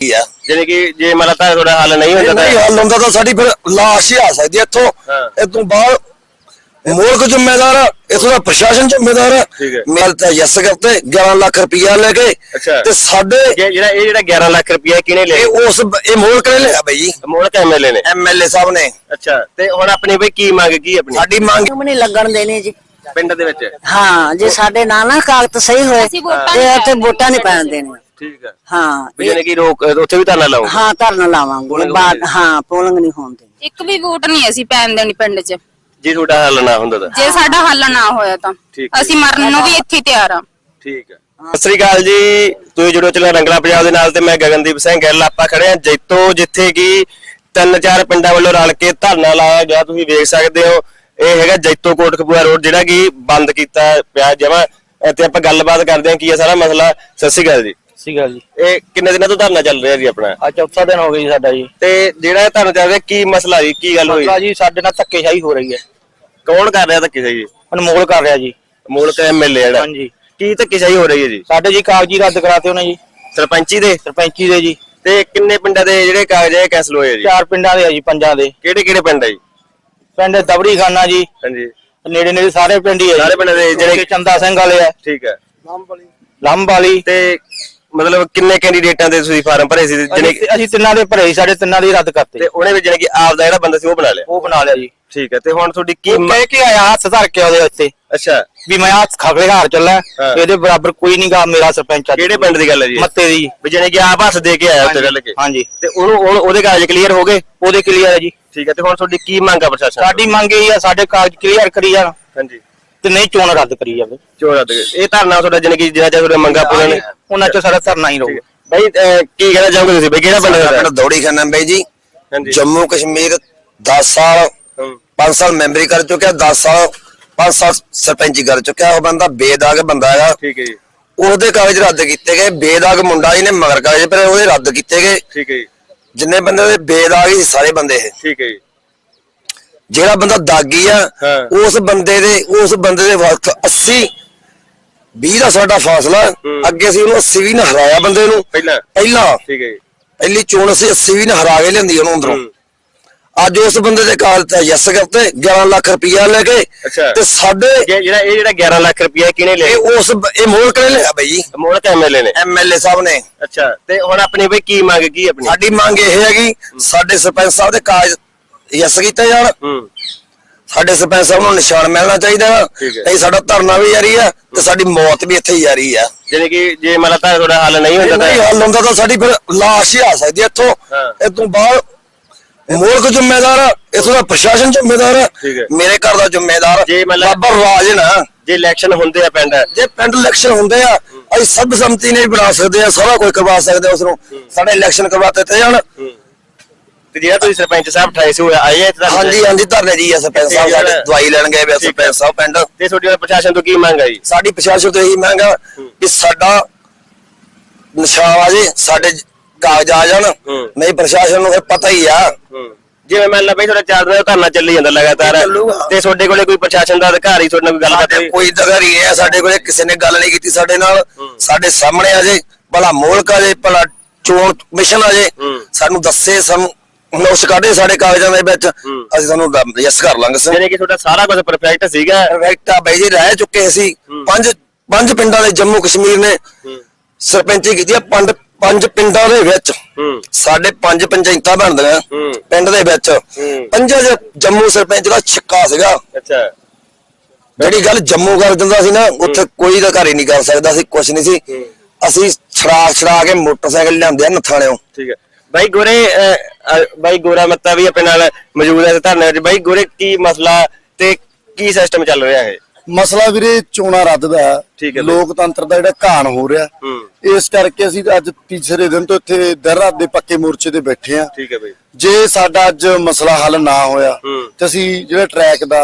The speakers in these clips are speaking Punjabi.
ਕੀ ਆ? ਜਾਣੀ ਕਿ ਜੇ ਮਤਲਬ ਤਾਂ ਤੁਹਾਡਾ ਹੱਲ ਨਹੀਂ ਹੁੰਦਾ ਨਹੀਂ ਤਾਂ ਹੱਲ ਹੁੰਦਾ ਤਾਂ ਸਾਡੀ ਫਿਰ ਲਾਸ਼ ਹੀ ਆ ਸਕਦੀ ਹੈ। ਇੱਥੋਂ ਹਾਂ। ਇਹ ਤੋਂ ਬਾਅਦ ਮੁਲਕ ਜ਼ਿੰਮੇਦਾਰ ਆ ਇਥੋਂ ਦਾ ਪ੍ਰਸ਼ਾਸਨ ਜ਼ਿੰਮੇਦਾਰ ਆ। ਠੀਕ ਹੈ। ਮੈਂ ਤਾਂ ਯਸ ਕਰਤੇ 11 ਲੱਖ ਰੁਪਇਆ ਲੈ ਕੇ ਅੱਛਾ। ਤੇ ਸਾਡੇ ਜੇ ਜਿਹੜਾ ਇਹ ਜਿਹੜਾ 11 ਲੱਖ ਰੁਪਇਆ ਕਿਹਨੇ ਲਿਆ ਇਹ ਉਸ ਇਹ ਮੁਲਕ ਨੇ ਲਿਆ ਬਈ। ਜੀ ਮੋਲਕ ਐਮਐਲਏ ਨੇ। ਐਮਐਲਏ ਸਾਹਿਬ ਨੇ। ਅੱਛਾ ਤੇ ਹੁਣ ਆਪਣੀ ਬਈ ਕੀ ਮੰਗ ਕੀ ਆਪਣੀ? ਸਾਡੀ ਮੰਗ ਨਹੀਂ ਲੱਗਣ ਦੇਣੀ ਜੀ। ਪਿੰਡ ਦੇ ਵਿੱਚ? ਹਾਂ ਜੇ ਸਾਡੇ ਨਾਲ ਨਾ ਕਾਗਜ਼ ਸਹੀ ਹੋਏ ਅਸੀਂ ਵੋਟਾਂ ਤੇ ਨਹੀਂ ਉੱਥੇ ਵੋਟਾਂ ਨਹੀਂ ਪੈਣ ਦੇਣੀਆਂ। ਠੀਕ ਹੈ। ਹਾਂ ਵੀ ਜਾਣੀ ਕਿ ਰੋਕ ਉੱਥੇ ਵੀ ਧਰਨਾ ਲਾਓ। ਹਾਂ ਧਰਨਾ ਲਾਵਾਂਗੇ। ਪੋਲਿੰਗ ਬਾਅਦ। ਹਾਂ। ਪੋਲਿੰਗ ਨਹੀਂ ਹੋਣ ਦੇਣੀ। ਇੱਕ ਵੀ ਵੋਟ ਨਹੀਂ ਅਸੀਂ ਪੈਣ ਦੇਣੀ ਪਿੰਡ 'ਚ। ਜੇ ਤੁਹਾਡਾ ਹੱਲ ਨਾ ਹੁੰਦਾ ਤਾਂ। ਜੇ ਸਾਡਾ ਹੱਲ ਨਾ ਹੋਇਆ ਤਾਂ। ਠੀਕ ਹੈ। ਅਸੀਂ ਮਰਨ ਨੂੰ ਵੀ ਇੱਥੇ ਹੀ ਤਿਆਰ ਆ ਠੀਕ ਹੈ। ਸਤਿ ਸ੍ਰੀ ਅਕਾਲ ਜੀ। ਤੁਸੀਂ ਜੁੜੋ ਚਲਾ ਰੰਗਲਾ ਪੰਜਾਬ ਦੇ ਨਾਲ ਤੇ ਮੈਂ ਗਗਨਦੀਪ ਸਿੰਘ ਗਿੱਲ। ਆਪਾਂ ਖੜੇ ਹਾਂ ਜੈਤੋ ਜਿੱਥੇ ਕਿ ਤਿੰਨ ਚਾਰ ਪਿੰਡਾਂ ਵੱਲੋਂ ਰਲ ਕੇ ਧਰਨਾ ਲਾਇਆ ਗਿਆ। ਤੁਸੀਂ ਵੇਖ ਸਕਦੇ ਹੋ ਇਹ ਹੈਗਾ ਜੈਤੋ ਕੋਟਕਪੂਰਾ ਰੋਡ ਜਿਹੜਾ ਕਿ ਬੰਦ ਕੀਤਾ ਪਿਆ ਜਮਾ। ਇੱਥੇ ਆਪਾਂ ਗੱਲਬਾਤ ਕਰਦੇ ਹਾਂ ਕੀ ਹੈ ਸਾਰਾ ਮਸਲਾ। ਸਤਿ ਸ੍ਰੀ ਅਕਾਲ ਜੀ। ਸੀਗਾ ਜੀ। ਇਹ ਕਿੰਨੇ ਦਿਨਾਂ ਤੋਂ ਧਰਨਾ ਚੱਲ ਰਿਹਾ ਜੀ ਆਪਣਾ? ਆ ਚੌਥਾ ਦਿਨ ਹੋ ਗਿਆ ਜੀ ਸਾਡਾ ਜੀ। ਤੇ ਜਿਹੜਾ ਇਹ ਧਰਨਾ ਚੱਲ ਰਿਹਾ ਕੀ ਮਸਲਾ ਜੀ? ਕੀ ਗੱਲ ਹੋਈ? ਮਸਲਾ ਜੀ ਸਾਡੇ ਨਾਲ ਧੱਕੇਸ਼ਾਹੀ ਹੋ ਰਹੀ ਹੈ। ਕੌਣ ਕਰ ਰਿਹਾ ਧੱਕੇ ਜੀ ਅਨਮੋਲ ਕਰ ਰਿਹਾ ਜੀ। ਮੂਲਕ ਐਮਐਲਏ ਜਿਹੜਾ। ਹਾਂਜੀ। ਕੀ ਧੱਕੇਸ਼ਾਹੀ ਹੋ ਰਹੀ ਹੈ ਜੀ? ਸਾਡੇ ਜੀ ਕਾਗਜ਼ੀ ਰੱਦ ਕਰਾਤੇ ਉਹਨੇ ਜੀ। ਸਰਪੰਚੀ ਦੇ? ਸਰਪੰਚੀ ਦੇ ਜੀ। ਤੇ ਕਿੰਨੇ ਪਿੰਡਾਂ ਦੇ ਜਿਹੜੇ ਕਾਗਜ਼ ਹੈ ਕੈਂਸਲ ਹੋਏ ਆ ਜੀ? ਚਾਰ ਪਿੰਡਾਂ ਦੇ ਆ ਜੀ ਪੰਜਾਂ ਦੇ। ਕਿਹੜੇ ਕਿਹੜੇ ਪਿੰਡ ਹੈ ਜੀ? ਪਿੰਡ ਦਬੜੀ ਖਾਨਾ ਜੀ। ਹਾਂਜੀ। ਨੇੜੇ ਨੇੜੇ ਸਾਰੇ ਪਿੰਡ ਹੀ ਆ ਜੀ। ਸਾਰੇ ਪਿੰਡ ਦੇ ਜਿਹੜੇ- ਚੰਦਾ ਸਿੰਘ ਵਾਲੇ ਆ। ਠੀਕ ਹੈ। ਲੰਬ ਵਾਲੀ ਤੇ ਮਤਲਬ ਕਿੰਨੇ ਕੈਂਡੀਡੇਟਾਂ ਦੇ ਤੁਸੀਂ ਫਾਰਮ ਭਰੇ ਸੀ ਜਿਹਨੇ ਅਸੀਂ ਅਸੀਂ ਤਿੰਨਾਂ ਦੇ ਭਰੇ ਸੀ, ਸਾਡੇ ਤਿੰਨਾਂ ਦੀ ਰੱਦ ਕਰਤੇ। ਤੇ ਉਹਨੇ ਵੀ ਜਿਹਨੇ ਕਿ ਆਪ ਦਾ ਜਿਹੜਾ ਬੰਦਾ ਸੀ ਉਹ ਬਣਾ ਲਿਆ। ਉਹ ਬਣਾ ਲਿਆ ਜੀ। ਠੀਕ ਹੈ ਤੇ ਹੁਣ ਤੁਹਾਡੀ ਕੀ ਉਹ ਮ- ਕਹਿ ਕੇ ਆਇਆ ਹੱਥ ਧਰ ਕੇ ਉਹਦੇ ਉੱਤੇ। ਅੱਛਾ। ਵੀ ਮੈਂ ਹੱਥ ਖਗੜੇ ਹਾਰ ਚੱਲਾ। ਹਾਂ। ਇਹਦੇ ਬਰਾਬਰ ਕੋਈ ਨਹੀਂਗਾ ਮੇਰਾ ਸਰਪੰਚ ਅੱਜ ਕਿਹੜੇ ਪਿੰਡ ਦੀ ਗੱਲ ਹੈ ਜੀ ਇਹ? ਮੱਤੇ ਦੀ। ਵੀ ਜਿਹਨੇ ਕਿ ਆਪ ਹੱਥ ਦੇ ਕੇ ਆਇਆ ਉੱਤੇ ਗੱਲ ਕੇ। ਹਾਂਜੀ ਤੇ ਉਹਨੂੰ ਉਹਨੂੰ- ਉਹਦੇ ਕਾਗਜ਼ ਕਲੀਅਰ ਹੋ ਗਏ? ਉਹਦੇ ਕਲੀਅਰ ਹੈ ਜੀ। ਠੀਕ ਹੈ ਤੇ ਹੁਣ ਤੁਹਾਡੀ ਕੀ ਮੰਗ ਆ ਪ੍ਰਸ਼ਾਸਨ ਸਾਡੀ ਮੰਗ ਇਹ ਆ ਸਾਡੇ ਕਾਗਜ਼ ਕਲੀਅਰ ਕਰੀ ਜਾਣ। ਹਾਂਜੀ। ਤੇ ਨਹੀਂ ਚੋਣ ਰੱਦ ਕਰੀ ਜਾਵੇ। ਚੋਰ ਰੱਦ ਗਏ ਇਹ ਧਰਨਾ ਤੁਹਾਡਾ ਕਿ ਜਿਹੜਾ ਤੁਹਾਡਾ ਮੰਗਾ ਪੂਰਨ ਨੇ ਉਹਨਾਂ ਚ ਸਾਡਾ ਧਰਨਾ ਹੀ ਰਹੂ ਬਾਈ ਅਹ, ਕੀ ਕਹਿਣਾ ਚਾਹੋਗੇ ਤੁਸੀਂ? ਬਈ ਕਿਹੜਾ ਪਿੰਡ ਦਾ ਪਿੰਡ ਦੌੜੀ ਖਾਨਾ ਬਈ ਜੀ। ਹਾਂਜੀ। ਜੰਮੂ ਕਸ਼ਮੀਰ 10 ਸਾਲ ਹਮ, 5 ਸਾਲ ਮੈਂਬਰੀ ਕਰ ਚੁੱਕਿਆ 10 ਸਾਲ 5 ਸਾਲ ਸਰਪੰਚੀ ਕਰ ਚੁੱਕਿਆ। ਉਹ ਬੰਦਾ ਬੇਦਾਗ ਬੰਦਾ ਹੈਗਾ। ਠੀਕ ਹੈ ਜੀ। ਉਹਦੇ ਕਾਗਜ਼ ਰੱਦ ਕੀਤੇ ਗਏ। ਬੇਦਾਗ ਮੁੰਡਾ ਜੀ ਨੇ ਮਗਰ ਕਾਗਜ਼ ਪਰ ਉਹਦੇ ਰੱਦ ਕੀਤੇ ਗਏ। ਠੀਕ ਹੈ ਜੀ। ਜਿੰਨੇ ਬੰਦੇ ਦੇ ਬੇਦਾਗ ਹੀ ਸਾਰੇ ਬੰਦੇ ਇਹ। ਠੀਕ ਹੈ ਜੀ। ਜਿਹੜਾ ਬੰਦਾ ਦਾਗੀ ਆ। ਉਸ ਬੰਦੇ ਦੇ ਉਸ ਬੰਦੇ ਦੇ ਵਕਤ 80 20 ਦਾ ਸਾਡਾ ਫਾਸਲਾ। ਅੱਗੇ ਅਸੀਂ ਉਹਨੂੰ 80 ਵੀ ਨਾ ਹਰਾਇਆ ਬੰਦੇ ਨੂੰ। ਪਹਿਲਾਂ। ਪਹਿਲਾਂ। ਠੀਕ ਹੈ ਜੀ। ਪਹਿਲੀ ਚੋਣ ਅਸੀਂ 80 ਵੀ ਨਾ ਹਰਾ ਕੇ ਲਿਆਂਦੀ ਉਹਨੂੰ ਅੰਦਰੋਂ। ਅੱਜ ਉਸ ਬੰਦੇ ਦੇ ਕਾਲ ਤੇ ਯਸ ਕਰਤੇ 11 ਲੱਖ ਰੁਪਇਆ ਲੈ ਕੇ। ਤੇ ਸਾਡੇ ਜਿਹੜਾ ਇਹ ਜਿਹੜਾ 11 ਲੱਖ ਰੁਪਇਆ ਕਿਹਨੇ ਇਹ ਲਿਆ ਉਸ ਇਹ ਮੁਲਕ ਨੇ ਲਿਆ ਬਈ ਮੋਲਕ ਐਮਐਲਏ ਨੇ। ਐਮਐਲਏ ਸਾਹਿਬ ਨੇ। ਅੱਛਾ। ਤੇ ਹੁਣ ਆਪਣੀ ਬਈ ਕੀ ਮੰਗ ਕੀ ਆਪਣੀ? ਸਾਡੀ ਮੰਗ ਇਹ ਹੈਗੀ ਸਾਡੇ ਸਰਪੰਚ ਸਾਹਿਬ ਦੇ ਕਾਗਜ਼ ਯਸ ਕੀਤੇ ਜਾਣ। ਹੂੰ। ਸਾਡੇ ਸਰਪੰਚ ਸਾਹਿਬ ਨੂੰ ਨਿਸ਼ਾਨ ਮਿਲਣਾ ਚਾਹੀਦਾ। ਵਾ। ਠੀਕ ਹੈ। ਨਹੀਂ ਸਾਡਾ ਧਰਨਾ ਵੀ ਜਾਰੀ ਆ ਤੇ ਸਾਡੀ ਮੌਤ ਵੀ ਇੱਥੇ ਹੀ ਜਾਰੀ ਆ। ਜਾਣੀ ਕਿ ਜੇ ਮਤਲਬ ਤਾਂ ਤੁਹਾਡਾ ਹੱਲ ਨਹੀਂ ਹੁੰਦਾ ਨਹੀਂ ਤਾਂ ਹੱਲ ਹੁੰਦਾ ਤਾਂ ਸਾਡੀ ਫਿਰ ਲਾਸ਼ ਹੀ ਆ ਸਕਦੀ ਹੈ ਇੱਥੋਂ। ਹਾਂ। ਇਹ ਤੋਂ ਬਾਅਦ ਮੁਲਕ ਜ਼ਿੰਮੇਦਾਰ ਆ ਇਥੋਂ ਦਾ ਪ੍ਰਸ਼ਾਸਨ ਜ਼ਿੰਮੇਦਾਰ ਆ ਠੀਕ ਹੈ। ਮੇਰੇ ਘਰ ਦਾ ਜ਼ਿੰਮੇਦਾਰ ਜੇ ਮਤਲਬ- ਬਾਬਾ ਰਾਜ ਨਾ। ਜੇ ਇਲੈਕਸ਼ਨ ਹੁੰਦੇ ਆ ਪਿੰਡ। ਜੇ ਪਿੰਡ ਇਲੈਕਸ਼ਨ ਹੁੰਦੇ ਆ ਅਸੀਂ ਸਭ ਸੰਮਤੀ ਨੇ ਵੀ ਬਣਾ ਸਕਦੇ ਆ ਸਾਰਾ ਕੋਈ ਕਰਵਾ ਸਕਦੇ ਆ ਉਸ ਨੂੰ। ਸਾਡੇ ਇਲੈਕਸ਼ਨ ਕਰਵਾ ਦਿੱਤੇ ਜਾਣ। ਤੇ ਜਿਹੜਾ ਤੁਸੀਂ ਸਰਪੰਚ ਸਾਹਿਬ ਠਾਏ ਸੀ ਉਹ ਆਏ ਇੱਥੇ ਤੁਹਾਡੇ? ਹਾਂਜੀ ਹਾਂਜੀ ਧਰਨੇ ਜੀ ਆ ਸਰਪੰਚ ਸਾਹਿਬ ਸਾਡੇ ਦਵਾਈ ਲੈਣ ਗਏ ਵੇ ਸਰਪੰਚ ਸਾਹਿਬ ਪਿੰਡ। ਤੇ ਤੁਹਾਡੀ ਪ੍ਰਸ਼ਾਸਨ ਤੋਂ ਕੀ ਮੰਗ ਆਈ ਸਾਡੀ ਪ੍ਰਸ਼ਾਸਨ ਤੋਂ ਇਹੀ ਮੰਗ ਆ ਕਿ ਸਾਡਾ ਜੇ ਸਾਡੇ ਕਾਗਜ਼ ਆ ਜਾਣ। ਨਹੀਂ ਪ੍ਰਸ਼ਾਸਨ ਨੂੰ ਫਿਰ ਪਤਾ ਹੀ ਆ। ਜਿਵੇਂ ਮੰਨ ਲਾ ਬਈ ਤੁਹਾਡਾ ਚਾਰ ਦਿਨ ਧਰਨਾ ਚੱਲੀ ਜਾਂਦਾ ਲਗਾਤਾਰ। ਤੇ ਤੁਹਾਡੇ ਕੋਲੇ ਕੋਈ ਪ੍ਰਸ਼ਾਸਨ ਦਾ ਅਧਿਕਾਰੀ ਤੁਹਾਡੇ ਨਾਲ ਕੋਈ ਗੱਲਬਾਤ? ਕੋਈ ਦਗਰੀ ਹੈ ਸਾਡੇ ਕੋਲੇ ਕਿਸੇ ਨੇ ਗੱਲ ਨਹੀਂ ਕੀਤੀ ਸਾਡੇ ਨਾਲ। ਸਾਡੇ ਸਾਹਮਣੇ ਆ ਜੇ ਭਲਾ ਮੋਲਕ ਆ ਜੇ ਭਲਾ ਚੋਣ ਕਮਿਸ਼ਨ ਆ ਜੇ। ਸਾਨੂੰ ਦੱਸੇ ਸਾਨੂੰ ਨੋਸ ਕੱਢੇ ਸਾਡੇ ਕਾਗਜ਼ਾਂ ਦੇ ਵਿੱਚ ਹੂੰ। ਅਸੀਂ ਸਾਨੂੰ ਯਸ ਕਰ ਲਾਂਗੇ ਸਰ ਜਾਣੀ ਕਿ ਤੁਹਾਡਾ ਸਾਰਾ ਕੁਝ ਪਰਫੈਕਟ ਸੀਗਾ। ਪਰਫੈਕਟ ਆ ਬਾਈ ਜੀ ਰਹਿ ਚੁੱਕੇ ਅਸੀਂ। ਹੂੰ। ਪੰਜ ਪੰਜ ਪਿੰਡਾਂ ਦੇ ਜੰਮੂ ਕਸ਼ਮੀਰ ਨੇ ਸਰਪੰਚੀ ਕੀਤੀ ਆ ਪੰਜ ਪੰਜ ਪਿੰਡਾਂ ਦੇ ਵਿੱਚ। ਹੂੰ। ਸਾਡੇ ਪੰਜ ਪੰਚਾਇਤਾਂ ਬਣਦੀਆਂ ਹੂੰ। ਪਿੰਡ ਦੇ ਵਿੱਚ। ਹੂੰ। ਪੰਜਾਂ ਜੰਮੂ ਸਰਪੰਚ ਦਾ ਛੱਕਾ ਸੀਗਾ। ਅੱਛਾ। ਜਿਹੜੀ ਗੱਲ ਜੰਮੂ ਕਰ ਦਿੰਦਾ ਸੀ ਨਾ ਉੱਥੇ ਕੋਈ ਅਧਿਕਾਰੀ ਨਹੀਂ ਕਰ ਸਕਦਾ ਸੀ ਕੁਝ ਨਹੀਂ ਸੀ। ਹੂੰ। ਅਸੀਂ ਛੜਾ ਛੜਾ ਕੇ ਮੋਟਰਸਾਈਕਲ ਲਿਆਂਦੇ ਆ ਨਥਾਣਿਓ ਠੀਕ ਹੈ। ਬਾਈ ਗੋਰੇ ਬਾਈ ਗੋਰਾ ਮੱਤਾ ਵੀ ਆਪਣੇ ਨਾਲ ਮੌਜੂਦ ਹੈ ਵਿੱਚ। ਬਾਈ ਗੋਰੇ ਕੀ ਮਸਲਾ ਤੇ ਕੀ ਸਿਸਟਮ ਚੱਲ ਰਿਹਾ ਹੈ ਮਸਲਾ ਵੀਰੇ ਚੋਣਾਂ ਰੱਦ ਦਾ। ਲੋਕਤੰਤਰ ਦਾ ਜਿਹੜਾ ਘਾਣ ਹੋ ਰਿਹਾ। ਇਸ ਕਰਕੇ ਅਸੀਂ ਅੱਜ ਤੀਸਰੇ ਦਿਨ ਤੋਂ ਇੱਥੇ ਦਰ ਰਾਤ ਦੇ ਪੱਕੇ ਮੋਰਚੇ ਤੇ ਬੈਠੇ ਆ ਠੀਕ ਹੈ ਬਾਈ। ਜੇ ਸਾਡਾ ਅੱਜ ਮਸਲਾ ਹੱਲ ਨਾ ਹੋਇਆ। ਤੇ ਅਸੀਂ ਜਿਹੜਾ ਟਰੈਕ ਦਾ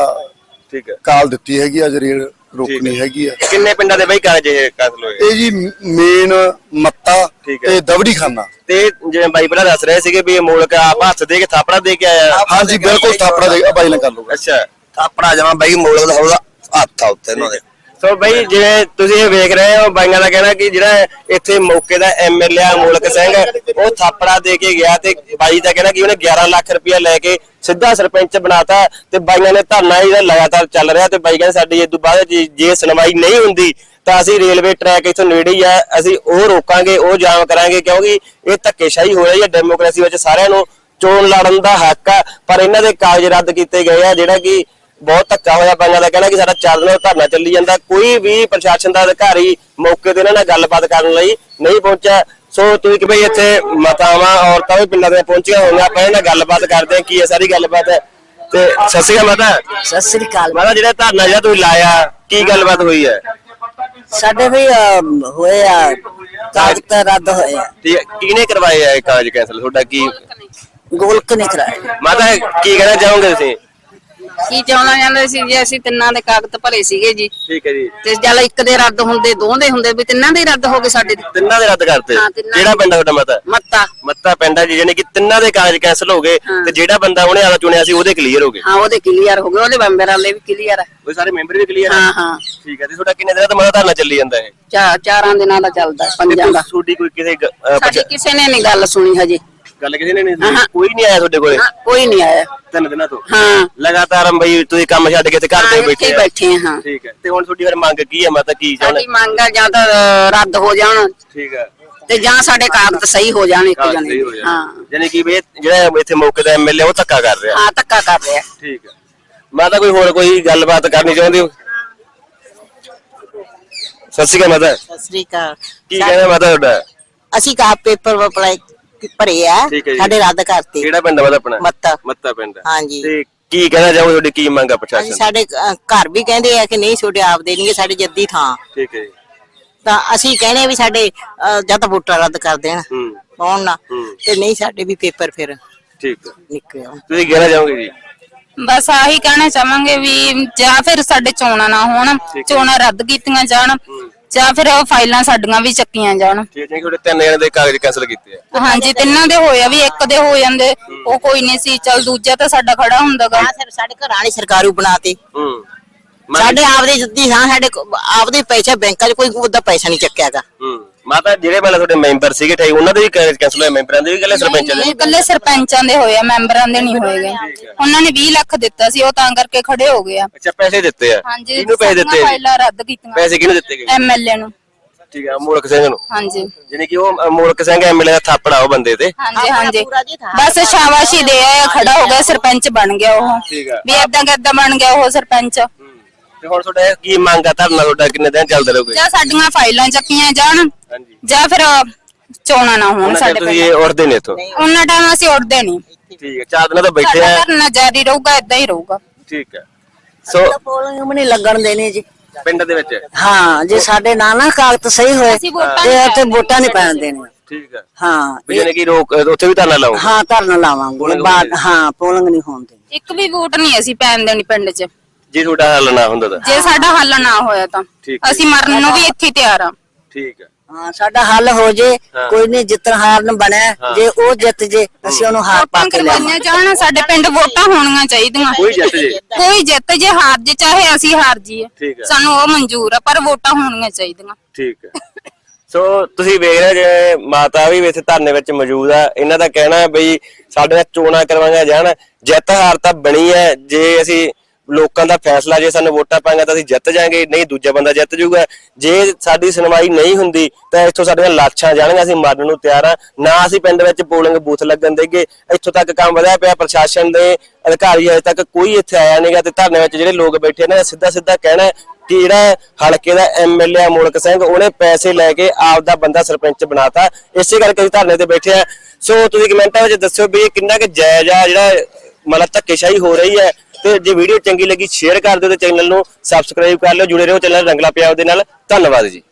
ਠੀਕ ਹੈ। ਕਾਲ ਦਿੱਤੀ ਹੈਗੀ ਜਿਹੜੀ ਠੀਕ ਰੋਕਣੀ। ਹੈਗੀ ਆ। ਕਿੰਨੇ ਪਿੰਡਾਂ ਦੇ ਬਾਈ ਕਾਗਜ਼ ਇਹ ਕਤਲ ਹੋਏ? ਇਹ ਜੀ ਮੇਨ ਮੱਤਾ। ਤੇ ਦਵੜੀ ਖਾਨਾ ਤੇ ਜਿਵੇਂ ਬਾਈ ਪਹਿਲਾਂ ਦੱਸ ਰਹੇ ਸੀਗੇ ਵੀ ਇਹ ਮੂਲਕ ਆਪ ਹੱਥ ਦੇ ਕੇ ਥਾਪੜਾ ਦੇ ਕੇ ਆਇਆ। ਹਾਂਜੀ ਬਿਲਕੁਲ ਥਾਪੜਾ ਦੇ ਬਾਈ ਨਾਲ ਕਰ ਲੂਗਾ ਅੱਛਾ। ਥਾਪੜਾ ਜਮਾ ਬਾਈ ਮੋਲਕ ਦਾ ਹੱਥ ਆ ਉੱਤੇ ਇਹਨਾਂ ਦੇ। ਸੋ ਬਈ ਜਿਵੇਂ ਤੁਸੀਂ ਇਹ ਵੇਖ ਰਹੇ ਹੋ ਬਾਈਆਂ ਦਾ ਕਹਿਣਾ ਕਿ ਜਿਹੜਾ ਇੱਥੇ ਮੌਕੇ ਦਾ ਐਮਐਲਏ ਅਮੋਲਕ ਸਿੰਘ, ਉਹ ਥਾਪੜਾ ਦੇ ਕੇ ਗਿਆ ਤੇ ਬਾਈ ਦਾ ਕਹਿਣਾ ਕਿ ਉਹਨੇ 11 ਲੱਖ ਰੁਪਇਆ ਲੈ ਕੇ ਸਿੱਧਾ ਸਰਪੰਚ ਬਣਾਤਾ ਤੇ ਬਾਈਆਂ ਨੇ ਧਰਨਾ ਜਿਹੜਾ ਲਗਾਤਾਰ ਚੱਲ ਰਿਹਾ ਤੇ ਬਾਈ ਕਹਿੰਦੇ ਸਾਡੀ ਇਸ ਤੋਂ ਬਾਅਦ ਜੇ- ਸੁਣਵਾਈ ਨਹੀਂ ਹੁੰਦੀ ਤਾਂ ਅਸੀਂ ਰੇਲਵੇ ਟਰੈਕ ਇੱਥੋਂ ਨੇੜੇ ਹੀ ਆ, ਅਸੀਂ ਉਹ ਰੋਕਾਂਗੇ, ਉਹ ਜਾਮ ਕਰਾਂਗੇ ਕਿਉਂਕਿ ਇਹ ਧੱਕੇਸ਼ਾਹੀ ਹੋ ਰਹੀ ਹੈ ਡੈਮੋਕ੍ਰੇਸੀ ਵਿੱਚ ਸਾਰਿਆਂ ਨੂੰ ਚੋਣ ਲੜਨ ਦਾ ਹੱਕ ਆ, ਪਰ ਇਹਨਾਂ ਦੇ ਕਾਗਜ਼ ਰੱਦ ਕੀਤੇ ਗਏ ਆ ਜਿਹੜਾ ਕਿ ਬਹੁਤ ਧੱਕਾ ਹੋਇਆ ਬਾਈਆਂ ਦਾ ਕਹਿਣਾ ਕਿ ਸਾਡਾ ਚਾਰ ਦਿਨ ਤੋਂ ਧਰਨਾ ਚੱਲੀ ਜਾਂਦਾ। ਕੋਈ ਵੀ ਪ੍ਰਸ਼ਾਸਨ ਦਾ ਅਧਿਕਾਰੀ ਮੌਕੇ ਤੇ ਇਹਨਾਂ ਨਾਲ ਗੱਲਬਾਤ ਕਰਨ ਲਈ ਨਹੀਂ ਪਹੁੰਚਿਆ। ਸੋ ਤੁਸੀਂ ਕਿ ਬਈ ਇੱਥੇ ਮਾਤਾਵਾਂ ਔਰਤਾਂ ਵੀ ਪਿੰਡਾਂ ਦੀਆਂ ਪਹੁੰਚੀਆਂ ਹੋਈਆਂ ਆਪਾਂ ਇਹਨਾਂ ਨਾਲ ਗੱਲਬਾਤ ਕਰਦੇ ਹਾਂ ਕੀ ਹੈ ਸਾਰੀ ਗੱਲਬਾਤ ਹੈ। ਤੇ ਸਤਿ ਸ਼੍ਰੀ ਅਕਾਲ ਮਾਤਾ। ਸਤਿ ਸ੍ਰੀ ਅਕਾਲ। ਮਾਤਾ ਜਿਹੜਾ ਧਰਨਾ ਜਿਹੜਾ ਤੁਸੀਂ ਲਾਇਆ ਕੀ ਗੱਲਬਾਤ ਹੋਈ ਹੈ? ਸਾਡੇ ਵੀ ਅਮ, ਹੋਏ ਆ ਕਾਗਜ਼ ਰੱਦ ਹੋਏ ਆ। ਤੇ ਕਿਹਨੇ ਕਰਵਾਏ ਆ ਇਹ ਕਾਗਜ਼ ਕੈਂਸਲ? ਤੁਹਾਡਾ ਕੀ? ਗੋਲਕ ਨਹੀਂ ਕਰਾਏ ਮਾਤਾ ਕੀ ਕਹਿਣਾ ਚਾਹੋਗੇ ਤੁਸੀਂ? ਕੀ ਚਾਹੁੰਦਾ ਜਾਂਦੇ ਸੀ ਜੀ ਅਸੀਂ ਤਿੰਨਾਂ ਦੇ ਕਾਗਜ਼ ਭਰੇ ਸੀਗੇ ਜੀ। ਠੀਕ ਹੈ ਜੀ। ਤੇ ਜਦ ਇੱਕ ਦੇ ਰੱਦ ਹੁੰਦੇ ਦੋ ਦੇ ਹੁੰਦੇ ਵੀ ਤਿੰਨਾਂ ਦੇ ਹੀ ਰੱਦ ਹੋ ਗਏ ਸਾਡੇ ਦੇ। ਤਿੰਨਾਂ ਦੇ ਰੱਦ ਕਰਤੇ। ਹਾਂ, ਤਿੰਨਾਂ ਕਿਹੜਾ ਪਿੰਡ ਆ ਤੁਹਾਡਾ ਮਾਤਾ? ਮੱਤਾ। ਮੱਤਾ ਪਿੰਡ ਆ ਜੀ ਯਾਨੀ ਕਿ ਤਿੰਨਾਂ ਦੇ ਕਾਗਜ਼ ਕੈਂਸਲ ਹੋ ਗਏ ਹਾਂ। ਤੇ ਜਿਹੜਾ ਬੰਦਾ ਉਹਨੇ ਆਲਾ ਚੁਣਿਆ ਸੀ ਉਹਦੇ ਕਲੀਅਰ ਹੋ ਗਏ। ਹਾਂ ਉਹਦੇ ਕਲੀਅਰ ਹੋ ਗਏ ਉਹਦੇ ਮੈਂਬਰਾਂ ਦੇ ਵੀ ਕਲੀਅਰ ਹੈ ਉਹ ਸਾਰੇ ਮੈਂਬਰ ਵੀ ਕਲੀਅਰ ਹਾਂ ਹਾਂ। ਠੀਕ ਹੈ ਤੇ ਤੁਹਾਡਾ ਕਿੰਨੇ ਦਿਨਾਂ ਤੋਂ ਮਾਤਾ ਧਰਨਾ ਚੱਲੀ ਜਾਂਦਾ ਹੈ ਚਾ- ਚਾਰਾਂ ਦਿਨਾਂ ਦਾ ਚੱਲਦਾ ਪੰਜਾਂ ਦਾ। ਤੁਹਾਡੀ ਕੋਈ ਕਿਸੇ ਗ- ਅਹ, ਸਾਡੀ ਪਛ- ਕਿਸੇ ਨੇ ਨਹੀਂ ਗੱਲ ਸੁਣੀ ਹਜੇ। ਗੱਲ ਕਿਸੇ ਨੇ ਨਹੀਂ ਸੁਣੀ? ਕੋਈ ਨਹੀਂ ਆਇਆ ਤੁਹਾਡੇ ਕੋਲੇ? ਹਾਂ, ਕੋਈ ਨਹੀਂ ਆਇਆ। ਤਿੰਨ ਦਿਨਾਂ ਤੋਂ? ਹਾਂ। ਲਗਾਤਾਰ ਬਈ ਤੁਸੀਂ ਕੰਮ ਛੱਡ ਕੇ ਤੇ ਘਰ ਹਾਂ, ਇੱਥੇ ਬੈਠੇ ਹੀ ਆ। ਬੈਠੇ ਆ, ਹਾਂ। ਠੀਕ ਹੈ। ਤੇ ਹੁਣ ਤੁਹਾਡੀ ਫਿਰ ਮੰਗ ਕੀ ਹੈ? ਮਾਤਾ ਕੀ ਚਾਹੁੰਦੇ? ਸਾਡੀ ਮੰਗ ਆ ਜਾਂ ਤਾਂ ਰੱਦ ਹੋ ਜਾਣ। ਠੀਕ ਹੈ। ਤੇ ਜਾਂ ਸਾਡੇ ਕਾਗਜ਼ ਸਹੀ ਹੋ ਜਾਣ ਇੱਕ ਜਣੇ ਹੋ ਦੇ। ਯਾਨੀ ਕਿ ਵੀ ਇਹ ਜਿਹੜਾ ਇੱਥੇ ਮੌਕੇ ਦਾ ਐਮਐਲਏ ਉਹ ਧੱਕਾ ਕਰ ਰਿਹਾ। ਹਾਂ ਧੱਕਾ ਕਰ ਰਿਹਾ। ਠੀਕ ਹੈ। ਮਾਤਾ ਕੋਈ ਹੋਰ ਕੋਈ ਗੱਲਬਾਤ ਕਰਨੀ ਚਾਹੁੰਦੇ ਹੋ? ਸਤਿ ਸ਼੍ਰੀ ਅਕਾਲ ਮਾਤਾ। ਸਤਿ ਸ੍ਰੀ ਅਕਾਲ। ਕੀ ਕਹਿੰਦਾ ਮਾਤਾ ਤੁਹਾਡਾ? ਅਸੀਂ ਕਾ ਪੇਪਰ ਅਪਲਾਈ ਭਰੇ ਆ ਠੀਕ ਹੈ ਜੀ। ਸਾਡੇ ਰੱਦ ਕਰਤੇ। ਕਿਹੜਾ ਪਿੰਡ ਆ ਆਪਣਾ? ਮੱਤਾ। ਮੱਤਾ ਪਿੰਡ ਹਾਂਜੀ। ਤੇ ਕੀ ਕਹਿਣਾ ਚਾਹੋਗੇ ਤੁਹਾਡੀ ਕੀ ਮੰਗ ਆ ਅਸੀਂ ਪ੍ਰਸ਼ਾਸਨ ਸਾਡੇ ਅ, ਘਰ ਵੀ ਕਹਿੰਦੇ ਆ ਕਿ ਨਹੀਂ ਛੋਟੇ ਆਪ ਦੇ ਨਹੀਂਗੇ ਸਾਡੇ ਜੱਦੀ ਥਾਂ। ਠੀਕ ਹੈ ਜੀ। ਤਾਂ ਅਸੀਂ ਕਹਿੰਦੇ ਆ ਵੀ ਸਾਡੇ ਅ, ਜਾਂ ਤਾਂ ਵੋਟਾਂ ਰੱਦ ਕਰ ਦੇਣ ਹੂੰ। ਪਾਉਣ ਨਾ ਹੂੰ। ਤੇ ਨਹੀਂ ਸਾਡੇ ਵੀ ਪੇਪਰ ਫਿਰ ਠੀਕ ਹੈ। ਨਿਕਲ ਆਉਣ। ਤੁਸੀਂ ਕਹਿਣਾ ਚਾਹੋਗੇ ਜੀ? ਬਸ ਆਹੀ ਕਹਿਣਾ ਚਾਹਾਂਗੇ ਵੀ ਜਾਂ ਫਿਰ ਸਾਡੇ ਚੋਣਾਂ ਨਾ ਹੋਣ ਚੋਣਾਂ ਰੱਦ ਕੀਤੀਆਂ ਜਾਣ। ਜਾਂ ਫਿਰ ਉਹ ਫਾਈਲਾਂ ਸਾਡੀਆਂ ਵੀ ਚੱਕੀਆਂ ਜਾਣ। ਠੀਕ ਹੈ ਜੀ, ਤੁਹਾਡੇ ਤਿੰਨ ਜਣੇ ਦੇ ਕਾਗਜ਼ ਕੈਂਸਲ ਕੀਤੇ ਆ। ਹਾਂਜੀ ਤਿੰਨਾਂ ਦੇ ਹੋਇਆ ਵੀ ਇੱਕ ਦੇ ਹੋ ਜਾਂਦੇ ਉਹ ਕੋਈ ਨਹੀਂ ਸੀ ਚਲ ਦੂਜਾ ਤਾਂ ਸਾਡਾ ਖੜਾ ਹੁੰਦਾਗਾ। ਆ ਫਿਰ ਸਾਡੇ ਘਰਾਂ ਨੇ ਸਰਕਾਰੂ ਬਣਾਤੇ। ਹੂੰ। ਸਾਡੇ ਆਪਦੇ ਜੱਦੀ ਥਾਂ ਸਾਡੇ ਕੋ- ਆਪਦੇ ਪੈਸੇ ਬੈਂਕਾਂ 'ਚ ਕੋਈ ਉਹਦਾ ਪੈਸਾ ਨਹੀਂ ਚੱਕਿਆਗਾ ਹੂੰ। ਮਾਤਾ ਜਿਹੜੇ ਪਹਿਲਾਂ ਤੁਹਾਡੇ ਮੈਂਬਰ ਸੀਗੇ ਠਾਈ ਉਹਨਾਂ ਦੇ ਵੀ ਕਾਗਜ਼ ਕੈਂਸਲ ਹੋਏ ਮੈਂਬਰਾਂ ਦੇ ਵੀ ਗੱਲੇ ਸਰਪੰਚਾਂ ਦੇ? ਇਹ ਇਕੱਲੇ ਸਰਪੰਚਾਂ ਦੇ ਹੋਏ ਆ ਮੈਂਬਰਾਂ ਦੇ ਨਹੀਂ ਹੋਏਗੇ। ਉਹਨਾਂ ਨੇ 20 ਲੱਖ ਦਿੱਤਾ ਸੀ ਉਹ ਤਾਂ ਕਰਕੇ ਖੜੇ ਹੋ ਗਏ ਆ। ਅੱਛਾ ਪੈਸੇ ਦਿੱਤੇ ਆ? ਹਾਂਜੀ ਕਿਹਨੂੰ ਪੈਸੇ ਦਿੱਤੇ ਜੀ? ਫਾਈਲਾਂ ਰੱਦ ਕੀਤੀਆਂ। ਪੈਸੇ ਕਿਹਨੂੰ ਦਿੱਤੇ ਗਏ? ਐਮਐਲਏ ਨੂੰ। ਠੀਕ ਹੈ ਮੂਲਕ ਸਿੰਘ ਨੂੰ? ਹਾਂਜੀ। ਯਾਨੀ ਕਿ ਉਹ ਮੂਲਕ ਸਿੰਘ ਐਮਐਲਏ ਦਾ ਥਾਪੜਾ ਉਹ ਬੰਦੇ ਤੇ? ਹਾਂਜੀ ਹਾਂਜੀ। ਬਸ ਸ਼ਾਬਾਸ਼ੀ ਦੇ ਆਇਆ ਖੜਾ ਹੋ ਗਿਆ ਸਰਪੰਚ ਬਣ ਗਿਆ ਉਹ। ਠੀਕ ਆ। ਵੀ ਏਦਾਂ ਕਿੱਦਾਂ ਬਣ ਗਿਆ ਉਹ ਸਰਪੰਚ। ਤੇ ਹੁਣ ਤੁਹਾਡਾ ਕੀ ਮੰਗ ਆ ਧਰਨਾ ਤੁਹਾਡਾ ਕਿੰਨੇ ਦਿਨ ਚੱਲਦਾ ਰਹੂਗਾ? ਜਾਂ ਸਾਡੀਆਂ ਫਾਈਲਾਂ ਚੱਕੀਆਂ ਜਾਣ ਹਾਂਜੀ। ਜਾਂ ਫਿਰ ਚੋਣਾਂ ਨਾ ਹੋਣ ਉਹਨਾਂ ਸਾਡੇ ਤੁਸੀਂ ਪਿੰਡ। ਇਹ ਉੜਦੇ ਨੇ ਇਥੋਂ? ਉਹਨਾਂ ਟਾਈਮ ਅਸੀਂ ਉੱਠਦੇ ਨਹੀਂ। ਠੀਕ ਹੈ ਚਾਰ ਦਿਨਾਂ ਤੋਂ ਬੈਠੇ ਸਾਡਾ ਆ। ਧਰਨਾ ਜਾਰੀ ਰਹੂਗਾ ਏਦਾਂ ਹੀ ਰਹੂਗਾ। ਠੀਕ ਹੈ। ਸੋ ਪੋਲਿੰਗ ਵੀ ਨਹੀਂ ਲੱਗਣ ਦੇਣੀ ਜੀ। ਪਿੰਡ ਦੇ ਵਿੱਚ? ਹਾਂ ਜੇ ਸਾਡੇ ਨਾਲ ਨਾ ਕਾਗਜ਼ ਸਹੀ ਹੋਏ ਅਸੀਂ ਵੋਟਾਂ ਤੇ ਨਹੀਂ ਉੱਥੇ ਵੋਟਾਂ ਨਹੀਂ ਪੈਣ ਦੇਣੀਆਂ। ਠੀਕ ਹੈ। ਹਾਂ ਵੀ ਯਾਨੀ ਕਿ ਰੋਕ ਉੱਥੇ ਵੀ ਧਰਨਾ ਲਾਓ ਹਾਂ ਧਰਨ ਲਾਵਾਂਗੇ। ਬਾਅਦ। ਹਾਂ ਪੋਲਿੰਗ ਨਹੀਂ ਹੋਣ ਦੇਣੀ। ਇੱਕ ਵੀ ਵੋਟ ਨਹੀਂ ਅਸੀਂ ਪੈਣ ਦੇਣੀ ਪਿੰਡ 'ਚ। ਜੇ ਤੁਹਾਡਾ ਹੱਲ ਨਾ ਹੁੰਦਾ ਤਾਂ। ਜੇ ਸਾਡਾ ਹੱਲ ਨਾ ਹੋਇਆ ਤਾਂ। ਠੀਕ ਹੈ। ਅਸੀਂ ਮਰਨ ਨੂੰ ਵੀ ਇੱਥੇ ਹੀ ਤਿਆਰ ਆ ਠੀਕ ਹੈ। ਹਾਂ ਸਾਡਾ ਹੱਲ ਹੋ ਜੇ ਹਾਂ। ਕੋਈ ਨਹੀਂ ਜਿੱਤਣ ਹਾਰਨ ਬਣਿਆ। ਜੇ ਉਹ ਜਿੱਤ ਜੇ ਅਸੀਂ ਉਹਨੂੰ ਹਾਰ ਪਾ ਵੋਟਾਂ ਕੇ ਲਿਆਵਾਂਗੇ। ਕਰਵਾਈਆਂ ਜਾਣ ਸਾਡੇ ਪਿੰਡ ਵੋਟਾਂ ਹੋਣੀਆਂ ਚਾਹੀਦੀਆਂ। ਕੋਈ ਜਿੱਤ ਜੇ। ਕੋਈ ਜਿੱਤ ਜੇ ਹਾਰ ਜੇ ਚਾਹੇ ਅਸੀਂ ਹਾਰ ਜੀਏ ਠੀਕ ਹੈ। ਸਾਨੂੰ ਉਹ ਮਨਜ਼ੂਰ ਆ ਪਰ ਵੋਟਾਂ ਹੋਣੀਆਂ ਚਾਹੀਦੀਆਂ। ਠੀਕ ਹੈ। ਸੋ ਤੁਸੀਂ ਵੇਖ ਰਹੇ ਜੇ ਮਾਤਾ ਵੀ ਇੱਥੇ ਧਰਨੇ ਵਿੱਚ ਮੌਜੂਦ ਆ। ਇਹਨਾਂ ਦਾ ਕਹਿਣਾ ਹੈ ਬਈ ਸਾਡੇ ਨਾਲ ਚੋਣਾਂ ਕਰਵਾਈਆਂ ਜਾਣ। ਜਿੱਤ ਹਾਰ ਤਾਂ ਬਣੀ ਹੈ। ਜੇ ਅਸੀਂ ਲੋਕਾਂ ਦਾ ਫੈਸਲਾ, ਜੇ ਸਾਨੂੰ ਵੋਟਾਂ ਪਾਏਗਾ ਤਾਂ ਅਸੀਂ ਜਿੱਤ ਜਾਾਂਗੇ, ਨਹੀਂ ਦੂਜਾ ਬੰਦਾ ਜਿੱਤ ਜਾਊਗਾ। ਜੇ ਸਾਡੀ ਸੁਣਵਾਈ ਨਹੀਂ ਹੁੰਦੀ, ਤਾਂ ਇੱਥੋਂ ਸਾਡੀਆਂ ਲਾਸ਼ਾਂ ਜਾਣਗੀਆਂ, ਅਸੀਂ ਮਰਨ ਨੂੰ ਤਿਆਰ ਆ ਨਾ ਅਸੀਂ ਪਿੰਡ ਵਿੱਚ ਪੋਲਿੰਗ ਬੂਥ ਲੱਗਣ ਦੇਗੇ। ਇੱਥੋਂ ਤੱਕ ਕੰਮ ਵਧਿਆ ਪਿਆ ਪ੍ਰਸ਼ਾਸਨ ਦੇ ਅਧਿਕਾਰੀ ਅਜੇ ਤੱਕ ਕੋਈ ਇੱਥੇ ਆਇਆ ਨਹੀਂਗਾ ਤੇ ਧਰਨੇ ਵਿੱਚ ਜਿਹੜੇ ਲੋਕ ਬੈਠੇ ਨੇ ਸਿੱਧਾ ਸਿੱਧਾ ਕਹਿਣਾ ਕਿ ਜਿਹੜਾ ਹਲਕੇ ਦਾ ਐਮਐਲਏ ਮੋਲਕ ਸਿੰਘ, ਉਹਨੇ ਪੈਸੇ ਲੈ ਕੇ ਆਪ ਦਾ ਬੰਦਾ ਸਰਪੰਚ ਬਣਾਤਾ। ਇਸੇ ਕਰਕੇ ਅਸੀਂ ਧਰਨੇ ਤੇ ਬੈਠੇ ਆ ਸੋ ਤੁਸੀਂ ਕਮੈਂਟਾਂ ਵਿੱਚ ਦੱਸਿਓ ਵੀ ਇਹ ਕਿੰਨਾ ਕੁ ਜਾਇਜ਼ ਆ, ਜਿਹੜਾ ਮਤਲਬ ਧੱਕੇਸ਼ਾਹੀ ਹੋ ਰਹੀ ਹੈ। ਤੇ ਜੇ ਵੀਡੀਓ ਚੰਗੀ ਲੱਗੀ ਸ਼ੇਅਰ ਕਰ ਦਿਓ ਤੇ ਚੈਨਲ ਨੂੰ ਸਬਸਕ੍ਰਾਈਬ ਕਰ ਲਿਓ। ਜੁੜੇ ਰਹੋ ਚੈਨਲ ਰੰਗਲਾ ਪੰਜਾਬ ਦੇ ਨਾਲ। ਧੰਨਵਾਦ ਜੀ।